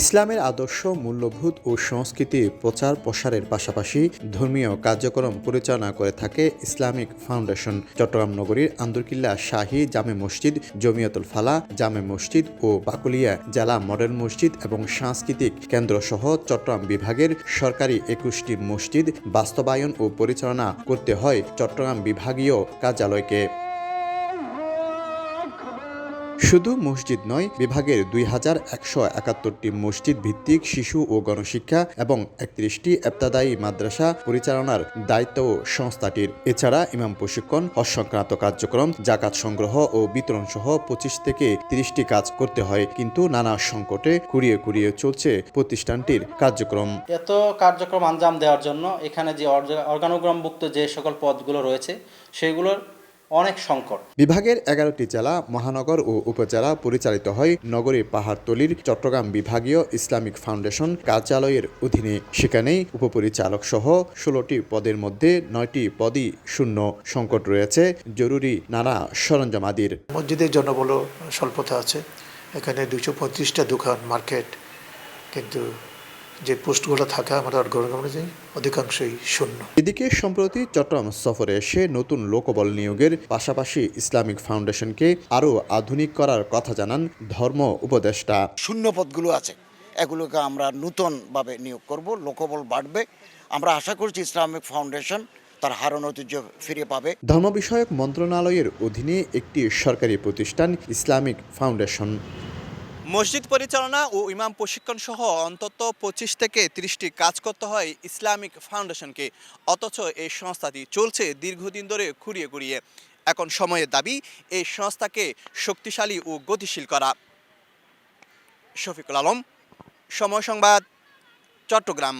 ইসলামের আদর্শ, মূল্যবোধ ও সংস্কৃতি প্রচার প্রসারের পাশাপাশি ধর্মীয় কার্যক্রম পরিচালনা করে থাকে ইসলামিক ফাউন্ডেশন। চট্টগ্রাম নগরীর আন্দরকিল্লা শাহী জামে মসজিদ, জমিয়তুল ফালা জামে মসজিদ ও বাকুলিয়া জেলা মডেল মসজিদ এবং সাংস্কৃতিক কেন্দ্র সহ চট্টগ্রাম বিভাগের সরকারি একুশটি মসজিদ বাস্তবায়ন ও পরিচালনা করতে হয় চট্টগ্রাম বিভাগীয় কার্যালয়কে। শুধু মসজিদ নয়, বিভাগের দুই হাজার একশো একাত্তরটি মসজিদ ভিত্তিক শিশু ও গণশিক্ষা এবং একত্রিশটি এপ্তাদায়ী মাদ্রাসা পরিচালনার দায়িত্ব সংস্থাটির। এছাড়া ইমাম প্রশিক্ষণ, হজ সংক্রান্ত কার্যক্রম, জাকাত সংগ্রহ ও বিতরণ সহ পঁচিশ থেকে তিরিশটি কাজ করতে হয়। কিন্তু নানা সংকটে কুড়িয়ে কুড়িয়ে চলছে প্রতিষ্ঠানটির কার্যক্রম। এত কার্যক্রম আঞ্জাম দেওয়ার জন্য এখানে যে অর্গানোগ্রামভুক্ত যে সকল পদগুলো রয়েছে, সেগুলোর অনেক সংকট। বিভাগের এগারোটি জেলা মহানগর ও উপজেলা পরিচালিত হয় নগরী পাহাড়তলির চট্টগ্রাম বিভাগীয় ইসলামিক ফাউন্ডেশন কার্যালয়ের অধীনে। সেখানেই উপপরিচালক সহ ষোলোটি পদের মধ্যে নয়টি পদই শূন্য সংকট রয়েছে। জরুরি নানা সরঞ্জামাদির মসজিদের জনবলও স্বল্পতা আছে। এখানে দুশো পঁয়ত্রিশটা দোকান মার্কেট কিন্তু যে পোস্টগুলো থাকা আমাদের গণগণে অধিকাংশই শূন্য। এদিকে সম্প্রতি চট্টগ্রাম সফরে এসে নতুন লোকবল নিয়োগের পাশাপাশি ইসলামিক ফাউন্ডেশনকে আরও আধুনিক করার কথা জানান ধর্ম উপদেষ্টা। শূন্য পদগুলো আছে। এগুলোকে আমরা নূতনভাবে নিয়োগ করব লোকবল বাড়বে। আমরা আশা করছি ইসলামিক ফাউন্ডেশন তার হারানো ঐতিহ্য ফিরে পাবে। ধর্ম বিষয়ক মন্ত্রণালয়ের অধীনে একটি সরকারি প্রতিষ্ঠান ইসলামিক ফাউন্ডেশন। মসজিদ পরিচালনা ও ইমাম প্রশিক্ষণ সহ অন্তত পঁচিশ থেকে ত্রিশটি কাজ করতে হয় ইসলামিক ফাউন্ডেশনকে। অথচ এই সংস্থাটি চলছে দীর্ঘদিন ধরে খুঁড়িয়ে ঘুরিয়ে। এখন সময়ের দাবি, এই সংস্থাকে শক্তিশালী ও গতিশীল করা। শফিকুল আলম, সময় সংবাদ, চট্টগ্রাম।